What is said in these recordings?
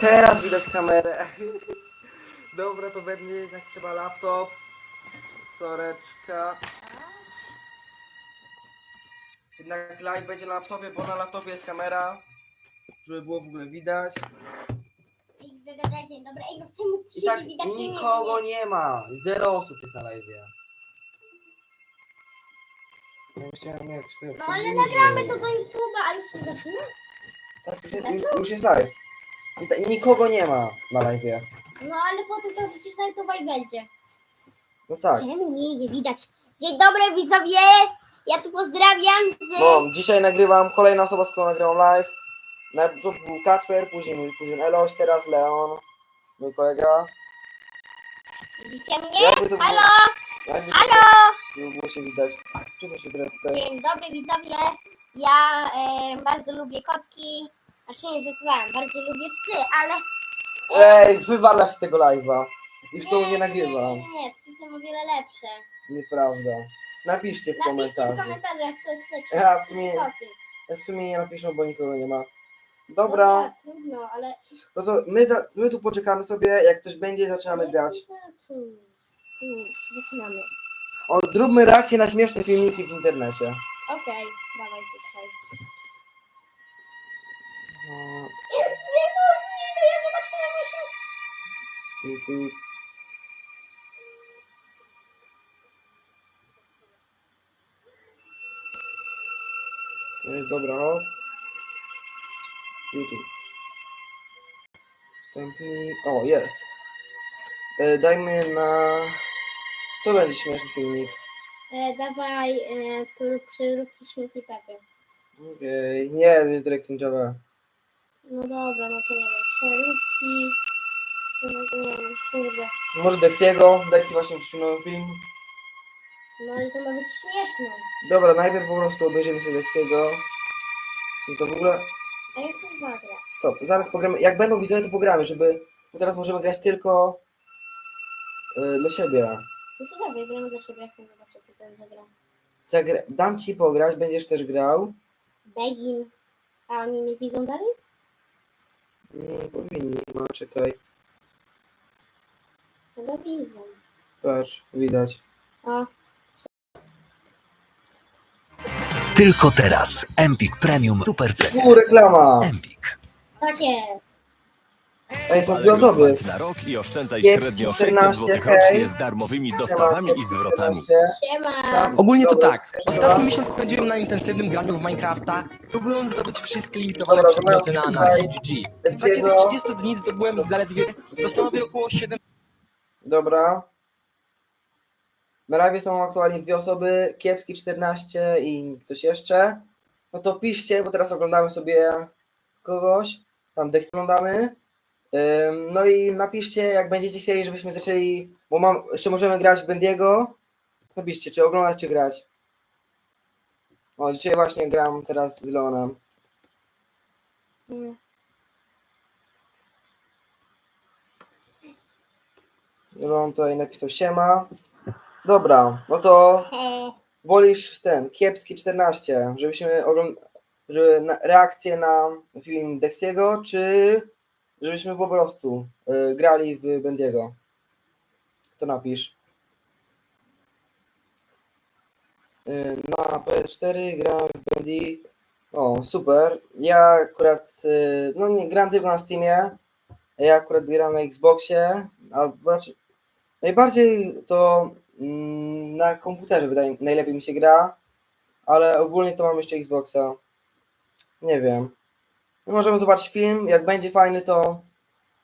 Teraz widać kamerę. Dobra, to będzie jednak trzeba laptop. Soreczka. Jednak live będzie na laptopie, bo na laptopie jest kamera. Żeby było w ogóle widać. Dobry. Ej, no czemu I ci tak nie widać nikogo nie ma. Zero osób jest na live. Ja myślałem, jak to No ale nagramy to do YouTube'a, a już się zaczyna? Tak, już, już jest live. I ta- Nikogo nie ma na live. No ale potem to przecież na YouTube'a i będzie. No tak. Czemu mnie nie widać? Dzień dobry widzowie! Ja tu pozdrawiam z... No, dzisiaj nagrywam, kolejna osoba, z którą nagrywam live. Na początku był Kacper, później mój kuzyn Eloś, teraz Leon, mój kolega. Widzicie mnie? Jakby to było, Halo! jakby Halo! to było się widać. Się trochę tutaj. Dzień dobry widzowie. Ja e, bardzo lubię kotki. Znaczy nie, żartowałem. Bardzo lubię psy, ale... Ej, wywalasz z tego live'a. Już to nie Nie, nagrywam. nie, nie, psy są o wiele lepsze. Nieprawda. Napiszcie w Napiszcie w komentarzu. komentarzach coś lepszego. Ja w sumie- Koty. W sumie nie napiszą, bo nikogo nie ma. Dobra, Trudno, ale... no to my, za, my tu poczekamy sobie, jak ktoś będzie, zaczynamy grać. Już, zaczynamy. O, zróbmy reakcję na śmieszne filmiki w internecie. Okej, dawaj puszczaj. Niemożliwe, ja zobaczyłem jeszcze... YouTube. To jest dobra. YouTube. Wstępny. O, jest. E, dajmy na. Co będzie śmieszny filmik? E, dawaj, e, prób- przeróbki śmieci Pepy. Okej, nie, to jest cringe'owe. No dobra, no to nie wiem, przeróbki... No, nie wiem, kurde. Może Dexiego? Dexi właśnie wrzucił nowy film. No ale to ma być śmieszne. Dobra, najpierw po prostu obejrzymy sobie Dexiego. I to w ogóle. A ja chcę zagrać. Stop, zaraz pogramy. Jak będą widzowie, to pogramy, żeby. Bo teraz możemy grać tylko yy, dla siebie. No to dawaj, gramy dla siebie, jak chcę zobaczyć, co ten zagra. Zagra... Dam ci pograć, będziesz też grał. Begin. A oni mnie widzą dalej? Nie powinni, no czekaj. No widzą. Patrz, widać. O, Tylko teraz Empik Premium Super C. U, reklama! Empik. tak jest. Ej, są Ale dwie osoby. smart na rok i oszczędzaj Kiepski średnio 14, 600 zł hej. rocznie z darmowymi dostawami i zwrotami. Siema. Ogólnie to tak. Ostatni miesiąc spędziłem na intensywnym graniu w Minecrafta, próbując zdobyć wszystkie limitowane Dobra, przedmioty na dobra, GG. W zasadzie 30 dni zdobyłem ich zaledwie, zostało mi około 7 Dobra. Na live są aktualnie dwie osoby, Kiepski 14 i ktoś jeszcze. No to piszcie, bo teraz oglądamy sobie kogoś. Tam Dex oglądamy. No i napiszcie, jak będziecie chcieli, żebyśmy zaczęli, bo mam, jeszcze możemy grać w Bendiego. Napiszcie, czy oglądać, czy grać. O, dzisiaj właśnie gram teraz z Leonem. Leon tutaj napisał siema. Dobra, no to wolisz ten, kiepski 14, żebyśmy oglądali żeby reakcję na film Dexiego, czy żebyśmy po prostu y, grali w Bendiego? To napisz. Y, na PS4 gram w Bendy. O, super. Ja akurat, y, no nie, gram tylko na Steamie. Ja akurat gram na Xboxie, albo raczej najbardziej to mm, na komputerze wydaje najlepiej mi się gra, ale ogólnie to mam jeszcze Xboxa. Nie wiem. My możemy zobaczyć film, jak będzie fajny to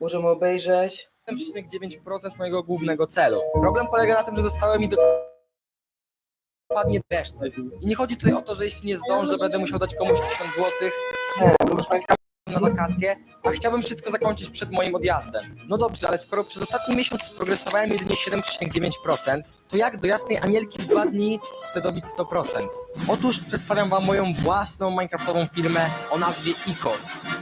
możemy obejrzeć. 7,9% mojego głównego celu. Problem polega na tym, że zostały mi dokładnie reszty. I nie chodzi tutaj o to, że jeśli nie zdążę, będę musiał dać komuś 1000 zł na wakacje, a chciałbym wszystko zakończyć przed moim odjazdem. No dobrze, ale skoro przez ostatni miesiąc progresowałem jedynie 7,9%, to jak do jasnej anielki w dwa dni chcę dobić 100%? Otóż przedstawiam wam moją własną minecraftową firmę o nazwie ICOS.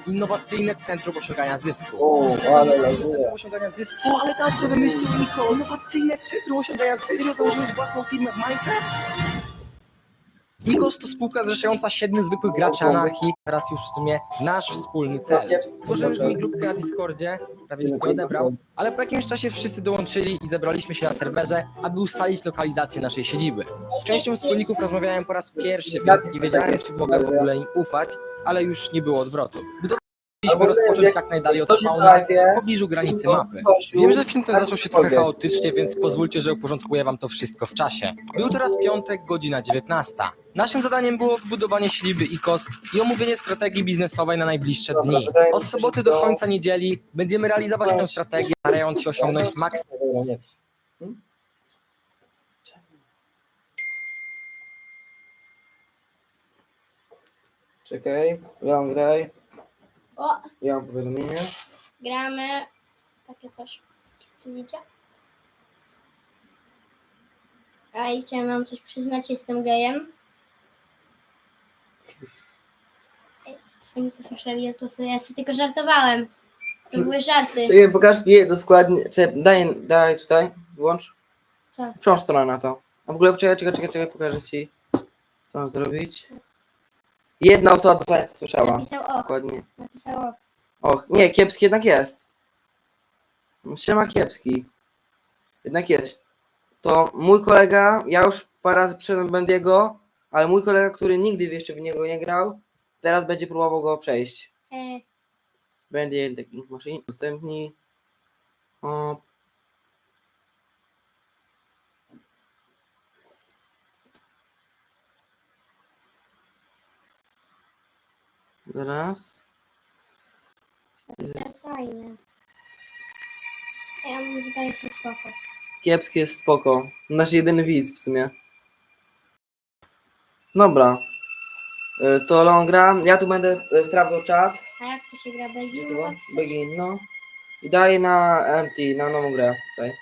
Innowacyjne Centrum Osiągania Zysku. O, ale laguje. Centrum Osiągania Zysku. Co, ale nazwę wymyślił ICOS? Innowacyjne Centrum Osiągania Zysku. Serio założyłeś własną firmę w Minecraft? IGOS to spółka zrzeszająca siedmiu zwykłych graczy anarchii, teraz już w sumie nasz wspólny cel. Stworzyłem z nimi grupkę na Discordzie, prawie nikt nie odebrał, ale po jakimś czasie wszyscy dołączyli i zebraliśmy się na serwerze, aby ustalić lokalizację naszej siedziby. Z częścią wspólników rozmawiałem po raz pierwszy, więc nie wiedziałem, czy mogę w ogóle im ufać, ale już nie było odwrotu. Budowaliśmy rozpocząć jak najdalej od spawna, w pobliżu granicy mapy. Wiem, że film ten zaczął się trochę chaotycznie, więc pozwólcie, że uporządkuję wam to wszystko w czasie. Był teraz piątek, godzina 19. Naszym zadaniem było wybudowanie siedziby IKOS i omówienie strategii biznesowej na najbliższe dni. Od soboty do końca niedzieli będziemy realizować tę strategię, starając się osiągnąć maksimum. Czekaj, graj. O, Ja mam powiadomienie. gramy. Takie coś. Widzicie? A i chciałem wam coś przyznać, jestem gejem. Ej, Oni to słyszeli, ja to sobie, ja sobie tylko żartowałem. To były żarty. Czekaj, pokaż je dokładnie. Czekaj, daj, daj tutaj, włącz. Co? Stronę na to. A w ogóle czekaj, czekaj, czekaj, czekaj, pokażę ci. Co mam zrobić. Jedna osoba to słuchaj, słyszała. Napisał o, Dokładnie. napisał o. Och, nie, kiepski jednak jest. Siema kiepski. Jednak jest. To mój kolega, ja już parę razy przyszedłem Bendiego, ale mój kolega, który nigdy jeszcze w niego nie grał, teraz będzie próbował go przejść. E, Będzie takich maszyn, Hop. Zaraz. napisał fajnie. Ja mu wydaje się spoko. Kiepski jest spoko. Nasz jedyny widz w sumie. Dobra. Y, To Leon gra. Ja tu będę y, sprawdzał czat. A jak to się gra Begin? Begin, no. I daję na empty, na nową grę tutaj.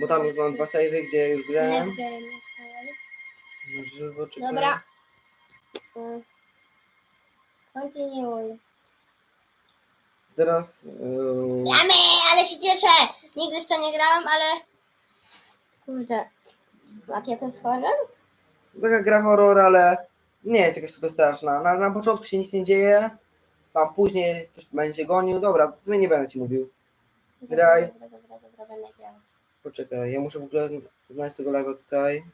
Bo tam już mam dwa savey, gdzie już grałem. Na żywo. Dobra. E, Kontynuuj. Teraz. Yy, Gramy, ale się cieszę! Nigdy w to nie grałem, ale... Kurde. Matia to jest horror? taka gra horror, ale nie jest jakaś super straszna. Na, na początku się nic nie dzieje. Tam później ktoś będzie gonił. Dobra, w sumie nie będę ci mówił. Graj. Dobra, dobra, dobra, będę grał. Poczekaj, ja muszę w ogóle znaleźć tego live'a tutaj.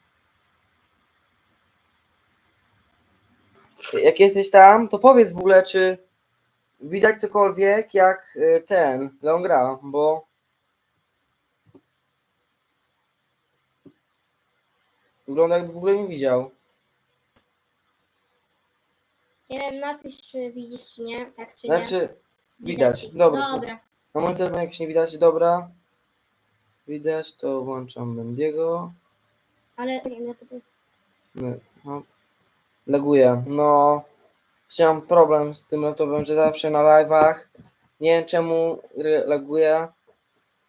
Jak jesteś tam, to powiedz w ogóle, czy widać cokolwiek, jak y, ten Leon gra, bo wygląda jakby w ogóle nie widział. Nie wiem, napisz, czy widzisz, czy nie. Tak, czy nie. Znaczy, widać, dobra. Dobra. Na moim telefonie jak się nie widać, dobra. Widać, to włączam Bendiego. Ale nie, to- Nie, no. Laguje. No, chciałem problem z tym laptopem, że zawsze na live'ach nie wiem czemu laguje.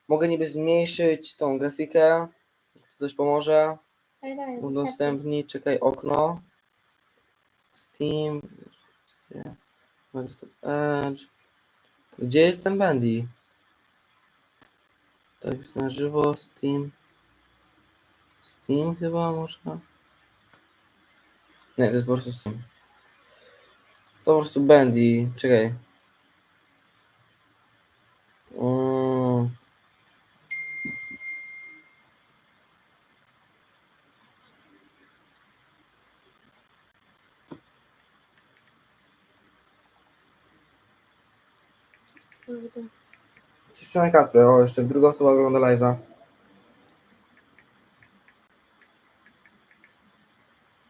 Mogę niby zmniejszyć tą grafikę. jeśli To coś pomoże. Udostępnij, czekaj, okno. Steam. Gdzie? Jest ten Bendy? Tak, jest na żywo, Steam. Steam chyba może? Nie, to jest po prostu. To po prostu Bendy, czekaj. Mm. Kurde. Dziewczyna Kasper, o jeszcze druga osoba ogląda live'a.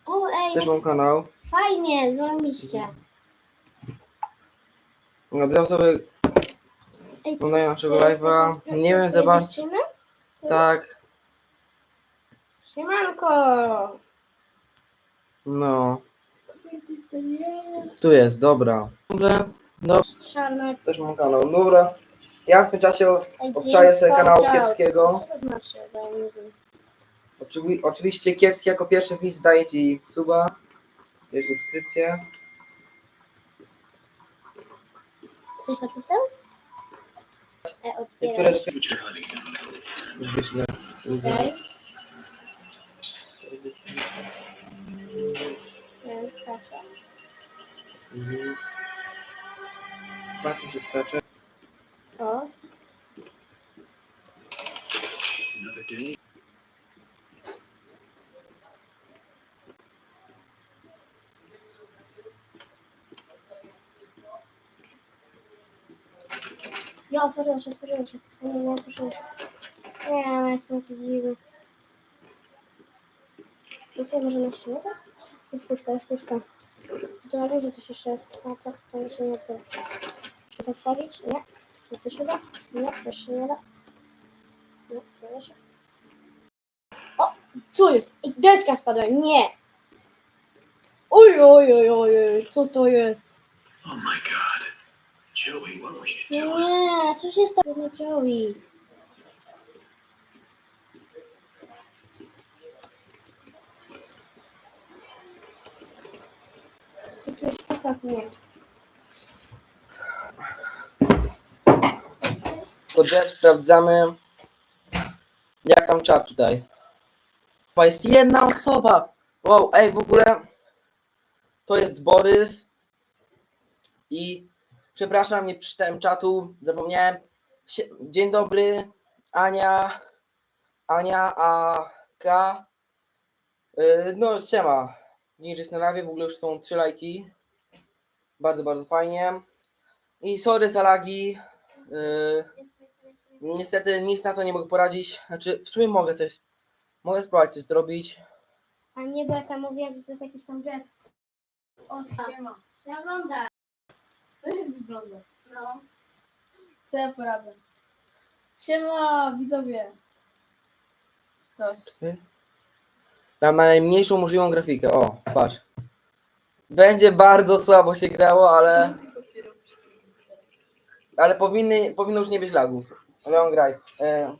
O, ej, Też mam kanał. fajnie, zrobiliście. No, dwie osoby Ej, Oglądają to naszego to jest live'a. taka Nie wiem to za jest dziewczyna? To tak, Siemanko! no. Tu jest, dobra. Dobra, no, też mam kanał. Dobra. Ja w tym czasie Ej, obczaję sobie kanału kiepskiego. Co to znaczy? Bo ja nie wiem. Oczywi- oczywiście kiepski jako pierwszy widz daje ci suba. Jest subskrypcję. Ktoś napisał? E, Niektóre otwieram. Wyślę. Okej. nie skacze. Mhm. Zobaczmy, czy skacze. O. Ja otworzyłem się, otworzyłem się. Nie, nie otworzyłem się. Nie, no jestem jakiś dziwny. Tutaj może na środek? Jest puszka, jest puszka. To na górze coś jeszcze jest. A co? To mi się nie da. Czy to wchodzić? Nie. Czy to się da? Nie, to się nie da. Nie, nie da się. O! Co jest? Ej, deska spadła. Nie! Oj, oj, oj, oj, oj, co to jest? Oh my god. Joey, what were you No nie, co się stało na Joey? I tu jest. Kurde, sprawdzamy. Jak tam czat tutaj? Chyba jest jedna osoba. Wow, ej, w ogóle to jest Borys. I przepraszam, nie przeczytałem czatu, zapomniałem. Dzień dobry, Ania, Ania, a K. Yy, no, siema. Dzień jest na live, w ogóle już są trzy lajki. Bardzo, bardzo fajnie. I sorry za lagi. Yy, Niestety nic na to nie mogę poradzić. Znaczy, w sumie mogę coś. Mogę spróbować coś zrobić. A nie, bo ja tam mówiłem, że to jest jakiś tam drzew. O, siema. Ja oglądam. To jest blondas. No. Co ja poradzę? Siema, widzowie. Czy coś? Mam najmniejszą możliwą grafikę. O, patrz. Będzie bardzo słabo się grało, ale. Ale powinny, powinno już nie być lagów. Leon graj. E,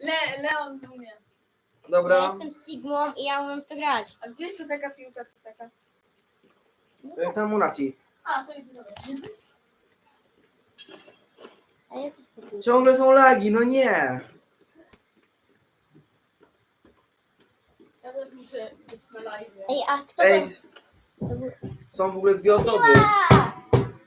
Le, Leon to umie. Ja dobra. jestem Sigmą i ja umiem w to grać. A gdzie jest to taka piłka taka? E, tam u Naci. A, to. A ja też. Ciągle są lagi, no nie. Ja też muszę być na live. Ej, a kto to? Ej, to był... są w ogóle dwie osoby.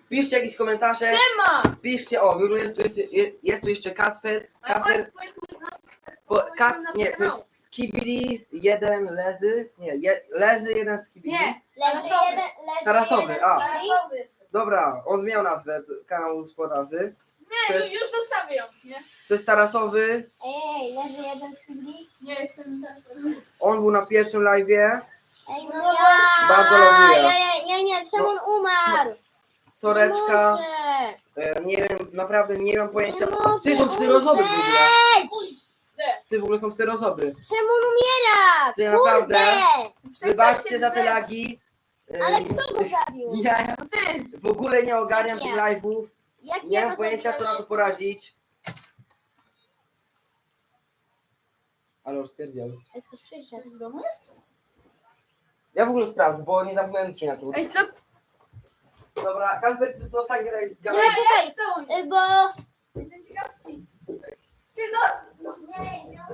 Piszcie jakieś komentarze. Siema! Piszcie, o, w ogóle jest tu, jest, jest tu jeszcze Kacper. Ale Kacper powiedz, powiedz, powiedz nas. Bo powiedz kac, nie, to kanał. jest Skibidi, jeden lezy, nie, je, lezy, jeden Skibidi. Nie, Leży Tarasowy. jeden, leży Tarasowy, jeden a. Dobra, on zmieniał nazwę t- kanału sporo razy. To Nie, jest- już zostawię ją, nie? To jest Tarasowy, Ej, leży jeden w Bibli. Nie, jestem tarasowy. on był na pierwszym live'ie, Ej, no No ja. Bardzo loguję. Nie, nie, nie, nie, czemu No, on umarł? Soreczka, Nie może. e, nie wiem, naprawdę nie mam pojęcia. Nie może Ty są cztery osoby w ogóle, ty w ogóle są cztery osoby. Czemu on umiera? Ty naprawdę? Wybaczcie za te lagi. Ale kto go zabił? Ja Ty! w ogóle nie ogarniam tych live'ów, Jak nie ja mam go pojęcia co na to poradzić. Ale rozpierdział. Ej, ktoś przyszedł. Z domu jest? Ja w ogóle sprawdzę, bo nie zamknąłem drzwi na klucz. Ej, co? Dobra, Kasper, ty to ostatni raz Czekaj, gadaj. czekaj, y, bo... Jestem ciekawski. Ty zas... Nie, nie,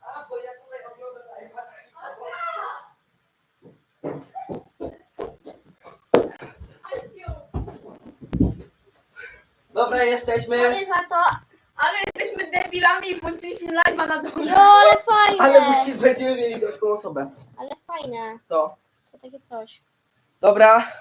A, bo ja tutaj oglądam live'a. Dobra, jesteśmy. Sorry za to. Ale jesteśmy debilami i włączyliśmy live'a na dole. Jo, ale fajne. Ale musi, będziemy mieli dodatkową osobę. Ale fajne. Co? Co takie coś. Dobra,